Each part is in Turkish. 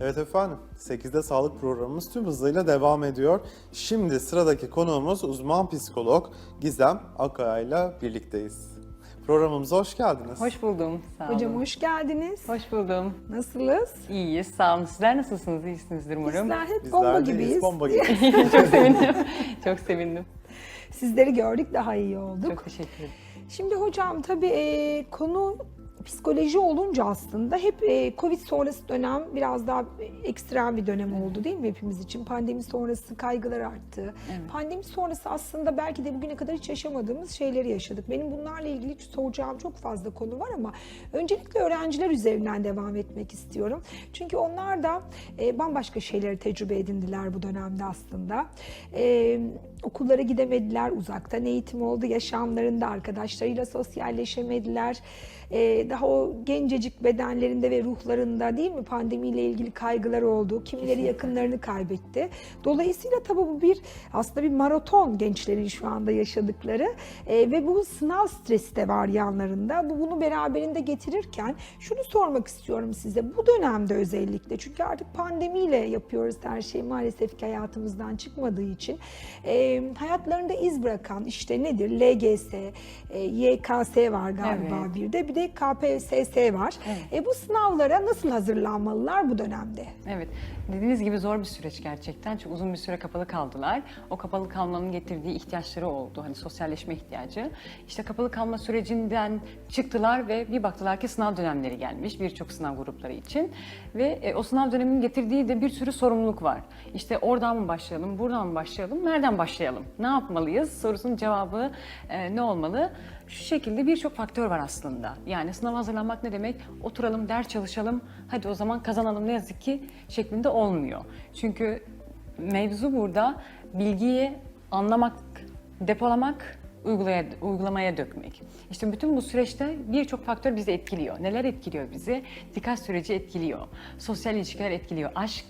Evet efendim, 8'de sağlık programımız tüm hızıyla devam ediyor. Şimdi sıradaki konuğumuz uzman psikolog Gizem Akaya ile birlikteyiz. Programımıza hoş geldiniz. Hoş buldum. Sağ olun. Hocam hoş geldiniz. Hoş buldum. Nasılsınız? İyiyiz. Sağ olun. Sizler nasılsınız? İyisinizdir umarım. Bizler hep Bizler bomba deyiz, gibiyiz. Bomba gibiyiz. Çok sevindim. Çok sevindim. Sizleri gördük daha iyi olduk. Çok teşekkür ederim. Şimdi hocam tabii e, konu psikoloji olunca aslında hep e, Covid sonrası dönem biraz daha ekstrem bir dönem oldu değil mi hepimiz için? Pandemi sonrası kaygılar arttı. Pandemi sonrası aslında belki de bugüne kadar hiç yaşamadığımız şeyleri yaşadık. Benim bunlarla ilgili soracağım çok fazla konu var ama öncelikle öğrenciler üzerinden devam etmek istiyorum. Çünkü onlar da e, bambaşka şeyleri tecrübe edindiler bu dönemde aslında. E, okullara gidemediler, uzaktan eğitim oldu, yaşamlarında arkadaşlarıyla sosyalleşemediler. Ee, daha o gencecik bedenlerinde ve ruhlarında değil mi pandemiyle ilgili kaygılar oldu. Kimileri yakınlarını kaybetti. Dolayısıyla tabii bu bir aslında bir maraton gençlerin şu anda yaşadıkları Ee, ve bu sınav stresi de var yanlarında. Bu bunu beraberinde getirirken şunu sormak istiyorum size. Bu dönemde özellikle çünkü artık pandemiyle yapıyoruz her şey maalesef ki hayatımızdan çıkmadığı için e, hayatlarında iz bırakan işte nedir? LGS, e, YKS var galiba Evet. bir de bir de KPSS var. E, bu sınavlara nasıl hazırlanmalılar bu dönemde? Evet. Dediğiniz gibi zor bir süreç gerçekten. Çok uzun bir süre kapalı kaldılar. O kapalı kalmanın getirdiği ihtiyaçları oldu. Hani sosyalleşme ihtiyacı. İşte kapalı kalma sürecinden çıktılar ve bir baktılar ki sınav dönemleri gelmiş birçok sınav grupları için. Ve e, o sınav döneminin getirdiği de bir sürü sorumluluk var. İşte oradan mı başlayalım, buradan mı başlayalım, nereden başlayalım, ne yapmalıyız sorusunun cevabı e, ne olmalı? Şu şekilde birçok faktör var aslında. Yani sınava hazırlanmak ne demek? Oturalım, ders çalışalım, hadi o zaman kazanalım ne yazık ki şeklinde olmuyor. Çünkü mevzu burada bilgiyi anlamak, depolamak, uygulaya, uygulamaya dökmek. İşte bütün bu süreçte birçok faktör bizi etkiliyor. Neler etkiliyor bizi? Dikkat süreci etkiliyor. Sosyal ilişkiler etkiliyor. Aşk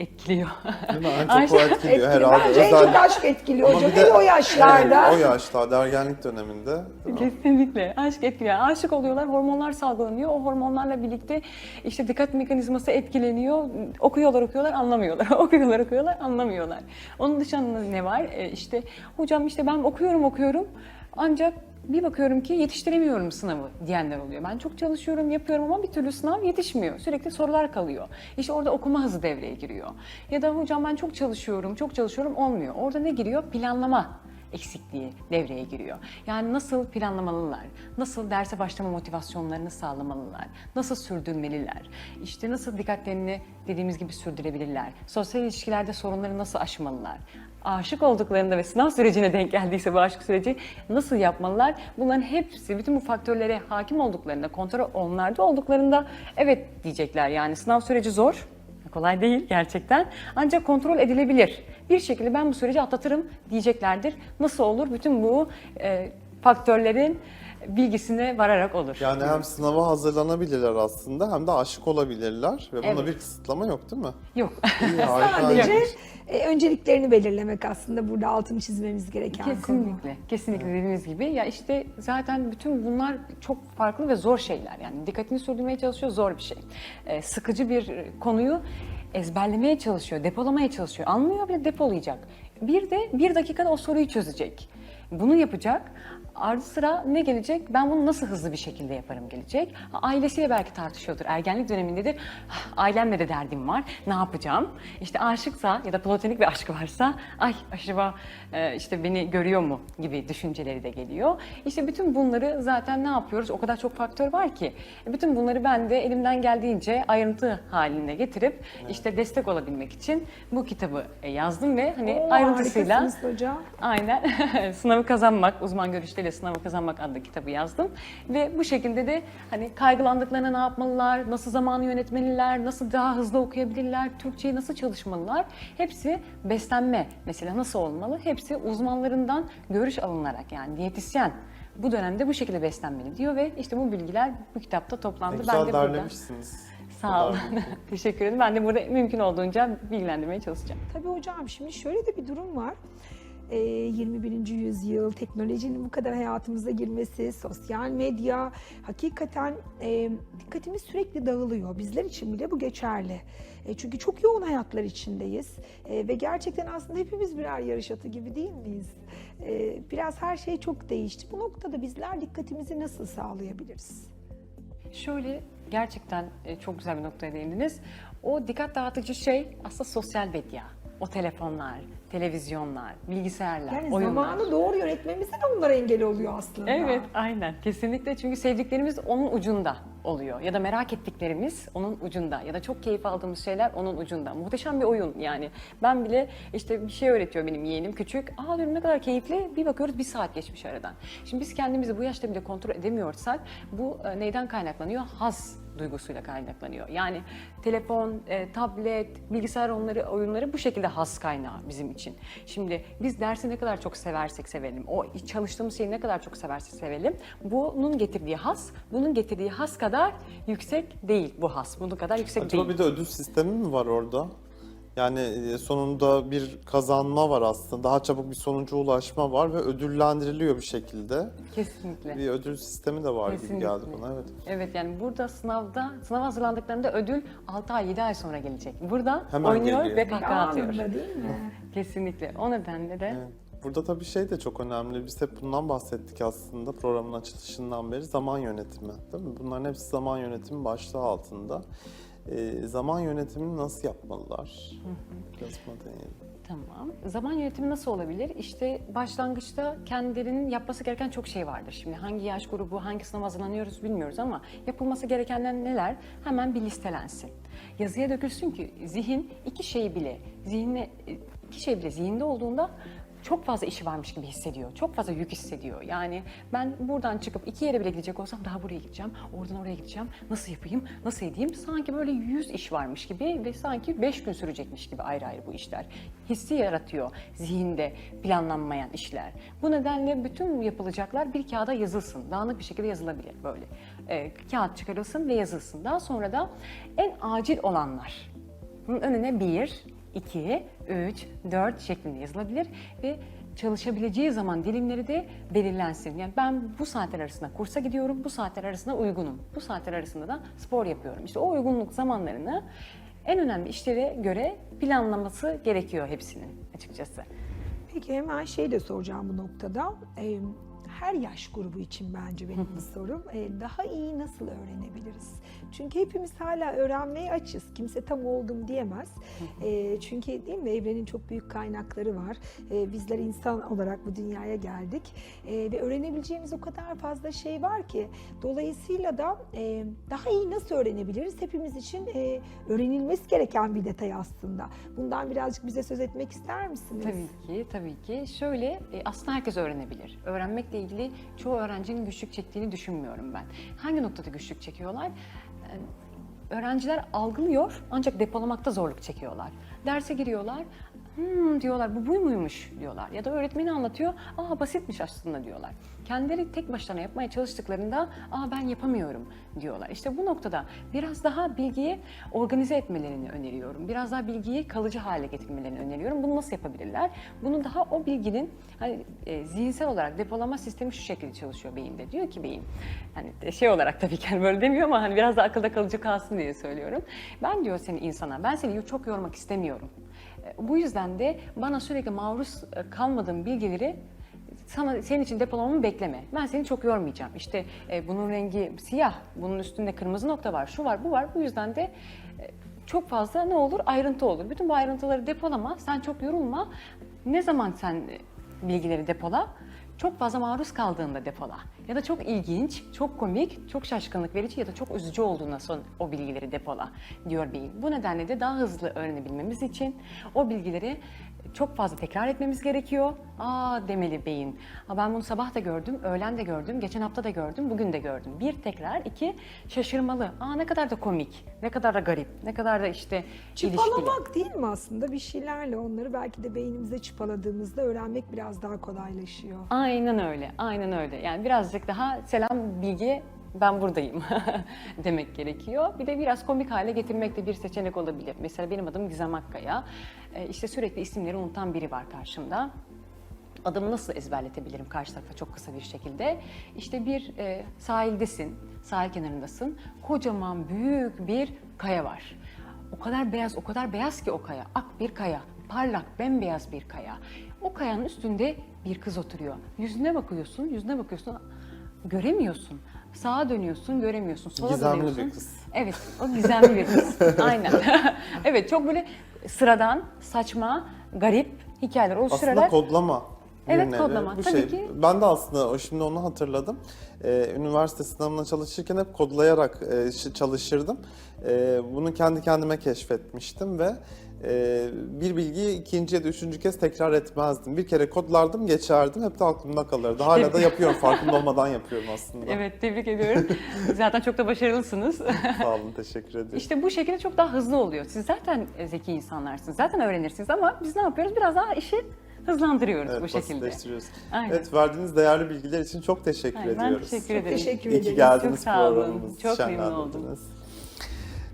etkiliyor. Değil mi? En Ayşe- çok o etkiliyor Etkili. herhalde. Bence en Özel- çok aşk etkiliyor Ama hocam. bir de- Hele o yaşlarda. Evet, o yaşlarda, ergenlik döneminde. değil mi? Kesinlikle. Aşk etkiliyor. Aşık oluyorlar, hormonlar salgılanıyor. O hormonlarla birlikte işte dikkat mekanizması etkileniyor. Okuyorlar, okuyorlar, anlamıyorlar. okuyorlar, okuyorlar, anlamıyorlar. Onun dışında ne var? Ee, işte hocam işte ben okuyorum, okuyorum. Ancak bir bakıyorum ki yetiştiremiyorum sınavı diyenler oluyor. Ben çok çalışıyorum, yapıyorum ama bir türlü sınav yetişmiyor. Sürekli sorular kalıyor. İşte orada okuma hızı devreye giriyor. Ya da hocam ben çok çalışıyorum, çok çalışıyorum olmuyor. Orada ne giriyor? Planlama eksikliği devreye giriyor. Yani nasıl planlamalılar, nasıl derse başlama motivasyonlarını sağlamalılar, nasıl sürdürmeliler, işte nasıl dikkatlerini dediğimiz gibi sürdürebilirler, sosyal ilişkilerde sorunları nasıl aşmalılar, aşık olduklarında ve sınav sürecine denk geldiyse bu aşk süreci nasıl yapmalılar? Bunların hepsi, bütün bu faktörlere hakim olduklarında, kontrol onlarda olduklarında evet diyecekler. Yani sınav süreci zor, Kolay değil gerçekten. Ancak kontrol edilebilir. Bir şekilde ben bu süreci atlatırım diyeceklerdir. Nasıl olur? Bütün bu e, faktörlerin bilgisine vararak olur. Yani hem sınava hazırlanabilirler aslında hem de aşık olabilirler ve buna Evet. bir kısıtlama yok değil mi? Yok. İyi. Sadece e, önceliklerini belirlemek aslında burada altını çizmemiz gereken konu. Kesinlikle. Kesinlikle dediğiniz gibi. Ya işte zaten bütün bunlar çok farklı ve zor şeyler. Yani dikkatini sürdürmeye çalışıyor zor bir şey. E, sıkıcı bir konuyu ezberlemeye çalışıyor, depolamaya çalışıyor. Anlıyor bile depolayacak. Bir de bir dakikada o soruyu çözecek. Bunu yapacak. Ardı sıra ne gelecek? Ben bunu nasıl hızlı bir şekilde yaparım gelecek. Ailesiyle belki tartışıyordur. Ergenlik dönemindedir. "Ah, Ailemle de derdim var. Ne yapacağım? İşte aşıksa ya da platonik bir aşkı varsa ay acaba e, işte beni görüyor mu gibi düşünceleri de geliyor. İşte bütün bunları zaten ne yapıyoruz? O kadar çok faktör var ki. E, Bütün bunları ben de elimden geldiğince ayrıntı haline getirip işte destek olabilmek için bu kitabı e, yazdım ve hani Oo, ayrıntısıyla hocam. Aynen. Sınavı kazanmak, uzman görüşleriyle sınavı kazanmak adlı kitabı yazdım. Ve bu şekilde de hani kaygılandıklarına ne yapmalılar, nasıl zamanı yönetmeliler, nasıl daha hızlı okuyabilirler, Türkçeyi nasıl çalışmalılar. Hepsi beslenme mesela nasıl olmalı? Hepsi uzmanlarından görüş alınarak yani diyetisyen bu dönemde bu şekilde beslenmeli diyor ve işte bu bilgiler bu kitapta Ne toplandı. güzel ben de burada derlemişsiniz. sağ olun. Teşekkür ederim. Ben de burada mümkün olduğunca bilgilendirmeye çalışacağım. Tabii hocam şimdi şöyle de bir durum var. E, 21. yüzyıl, teknolojinin bu kadar hayatımıza girmesi, sosyal medya, hakikaten e, dikkatimiz sürekli dağılıyor. Bizler için bile bu geçerli. E, çünkü çok yoğun hayatlar içindeyiz E, ve gerçekten aslında hepimiz birer yarış atı gibi değil miyiz? E, biraz her şey çok değişti. Bu noktada bizler dikkatimizi nasıl sağlayabiliriz? Şöyle gerçekten e, çok güzel bir noktaya değindiniz. O dikkat dağıtıcı şey aslında sosyal medya. O telefonlar, televizyonlar, bilgisayarlar, Yani oyunlar. zamanı doğru yönetmemize de onlara engel oluyor aslında. Evet, aynen. Kesinlikle çünkü sevdiklerimiz onun ucunda oluyor. Ya da merak ettiklerimiz onun ucunda. Ya da çok keyif aldığımız şeyler onun ucunda. Muhteşem bir oyun yani. Ben bile işte bir şey öğretiyor benim yeğenim küçük. Aa diyorum ne kadar keyifli. Bir bakıyoruz bir saat geçmiş aradan. Şimdi biz kendimizi bu yaşta bile kontrol edemiyorsak bu e, neyden kaynaklanıyor? Haz duygusuyla kaynaklanıyor. Yani telefon, e, tablet, bilgisayar onları, oyunları bu şekilde haz kaynağı bizim için. Şimdi biz dersi ne kadar çok seversek sevelim, o çalıştığımız şeyi ne kadar çok seversek sevelim, bunun getirdiği haz, bunun getirdiği haz kadar yüksek değil bu haz. Bunun kadar yüksek Acaba değil. bir de ödül sistemi mi var orada? Yani sonunda bir kazanma var aslında. Daha çabuk bir sonuca ulaşma var ve ödüllendiriliyor bir şekilde. Kesinlikle. Bir ödül sistemi de var gibi Kesinlikle. geldi bana. Evet. Evet yani burada sınavda, sınav hazırlandıklarında ödül 6 ay 7 ay sonra gelecek. Burada Hemen oynuyor geliyor. ve kahkaha atıyor. Değil mi? Kesinlikle. O nedenle de Evet. Burada tabii şey de çok önemli. Biz hep bundan bahsettik aslında programın açılışından beri. Zaman yönetimi. Değil mi? Bunların hepsi zaman yönetimi başlığı altında. Ee, zaman yönetimini nasıl yapmalılar? Biraz buna değinelim. Tamam. Zaman yönetimi nasıl olabilir? İşte başlangıçta kendilerinin yapması gereken çok şey vardır. Şimdi hangi yaş grubu, hangi sınava hazırlanıyoruz bilmiyoruz ama yapılması gerekenler neler? Hemen bir listelensin. Yazıya dökülsün ki zihin iki şeyi bile, zihne, iki şey bile zihinde olduğunda çok fazla işi varmış gibi hissediyor. Çok fazla yük hissediyor. Yani ben buradan çıkıp iki yere bile gidecek olsam daha buraya gideceğim, oradan oraya gideceğim. Nasıl yapayım, nasıl edeyim? Sanki böyle yüz iş varmış gibi ve sanki beş gün sürecekmiş gibi ayrı ayrı bu işler. Hissi yaratıyor zihinde planlanmayan işler. Bu nedenle bütün yapılacaklar bir kağıda yazılsın. Dağınık bir şekilde yazılabilir böyle. Ee, kağıt çıkarılsın ve yazılsın. Daha sonra da en acil olanlar. Bunun önüne 1, 2, 3, 4 şeklinde yazılabilir ve çalışabileceği zaman dilimleri de belirlensin. Yani ben bu saatler arasında kursa gidiyorum, bu saatler arasında uygunum. Bu saatler arasında da spor yapıyorum. İşte o uygunluk zamanlarını en önemli işlere göre planlaması gerekiyor hepsinin açıkçası. Peki hemen şey de soracağım bu noktada. Ee, her yaş grubu için bence benim bu sorum. Ee, daha iyi nasıl öğrenebiliriz? Çünkü hepimiz hala öğrenmeye açız. Kimse tam oldum diyemez. Ee, çünkü değil mi evrenin çok büyük kaynakları var. Ee, bizler insan olarak bu dünyaya geldik. Ee, ve öğrenebileceğimiz o kadar fazla şey var ki. Dolayısıyla da e, daha iyi nasıl öğrenebiliriz? Hepimiz için e, öğrenilmesi gereken bir detay aslında. Bundan birazcık bize söz etmek ister misiniz? Tabii ki, tabii ki. Şöyle, e, aslında herkes öğrenebilir. Öğrenmekle ilgili çoğu öğrencinin güçlük çektiğini düşünmüyorum ben. Hangi noktada güçlük çekiyorlar? E, Öğrenciler algılıyor ancak depolamakta zorluk çekiyorlar. Derse giriyorlar, hmm diyorlar bu buymuymuş diyorlar. Ya da öğretmeni anlatıyor, aa basitmiş aslında diyorlar. Kendileri tek başlarına yapmaya çalıştıklarında, aa ben yapamıyorum diyorlar. İşte bu noktada biraz daha bilgiyi organize etmelerini öneriyorum. Biraz daha bilgiyi kalıcı hale getirmelerini öneriyorum. Bunu nasıl yapabilirler? Bunu daha o bilginin hani, e, zihinsel olarak depolama sistemi şu şekilde çalışıyor beyinde. Diyor ki beyin, hani şey olarak tabii ki hani böyle demiyor ama hani biraz da akılda kalıcı kalsın diye söylüyorum. Ben diyor seni insana, ben seni çok yormak istemiyorum. Bu yüzden de bana sürekli maruz e, kalmadığım bilgileri sana senin için depolamamı bekleme. Ben seni çok yormayacağım. İşte e, bunun rengi siyah, bunun üstünde kırmızı nokta var, şu var, bu var. Bu yüzden de e, çok fazla ne olur? Ayrıntı olur. Bütün bu ayrıntıları depolama, sen çok yorulma. Ne zaman sen e, bilgileri depola? Çok fazla maruz kaldığında depola. Ya da çok ilginç, çok komik, çok şaşkınlık verici ya da çok üzücü olduğunda son o bilgileri depola diyor beyin. Bu nedenle de daha hızlı öğrenebilmemiz için o bilgileri çok fazla tekrar etmemiz gerekiyor. Aa demeli beyin. Aa, ben bunu sabah da gördüm, öğlen de gördüm, geçen hafta da gördüm, bugün de gördüm. Bir tekrar, iki şaşırmalı. Aa ne kadar da komik, ne kadar da garip, ne kadar da işte ilişkili. Çıpalamak değil mi aslında? Bir şeylerle onları belki de beynimize çıpaladığımızda öğrenmek biraz daha kolaylaşıyor. Aynen öyle, aynen öyle. Yani birazcık daha selam bilgi ben buradayım demek gerekiyor. Bir de biraz komik hale getirmek de bir seçenek olabilir. Mesela benim adım Gizem Akkaya. Ee, işte sürekli isimleri unutan biri var karşımda. adımı nasıl ezberletebilirim karşı tarafa çok kısa bir şekilde? İşte bir e, sahildesin, sahil kenarındasın. Kocaman büyük bir kaya var. O kadar beyaz, o kadar beyaz ki o kaya. Ak bir kaya, parlak, bembeyaz bir kaya. O kayanın üstünde bir kız oturuyor. Yüzüne bakıyorsun, yüzüne bakıyorsun, göremiyorsun. Sağa dönüyorsun, göremiyorsun. Sola Gizemli bir dönüyorsun. kız. Evet, o gizemli bir kız. Aynen. evet, çok böyle sıradan, saçma, garip hikayeler Aslında oluşturarak kodlama. bir Evet, kodlama. Bu Tabii şey, ki. Ben de aslında şimdi onu hatırladım. Ee, üniversite sınavına çalışırken hep kodlayarak e, çalışırdım. Ee, bunu kendi kendime keşfetmiştim ve e, bir bilgiyi ikinci ya da üçüncü kez tekrar etmezdim. Bir kere kodlardım, geçerdim. Hep de aklımda kalırdı. Hala da yapıyorum. Farkında olmadan yapıyorum aslında. Evet, tebrik ediyorum. Zaten çok da başarılısınız. Sağ olun, teşekkür ederim. İşte bu şekilde çok daha hızlı oluyor. Siz zaten zeki insanlarsınız. Zaten öğrenirsiniz ama biz ne yapıyoruz? Biraz daha işi hızlandırıyoruz Evet, bu şekilde. Aynen. Evet, verdiğiniz değerli bilgiler için çok teşekkür Aynen, ben ediyoruz. teşekkür Çok ederim. teşekkür İyi ki ederim. geldiniz Çok sağ olun. Çok memnun oldum.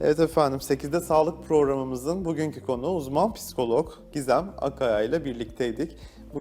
Evet efendim 8'de Sağlık programımızın bugünkü konuğu uzman psikolog Gizem Akaya ile birlikteydik.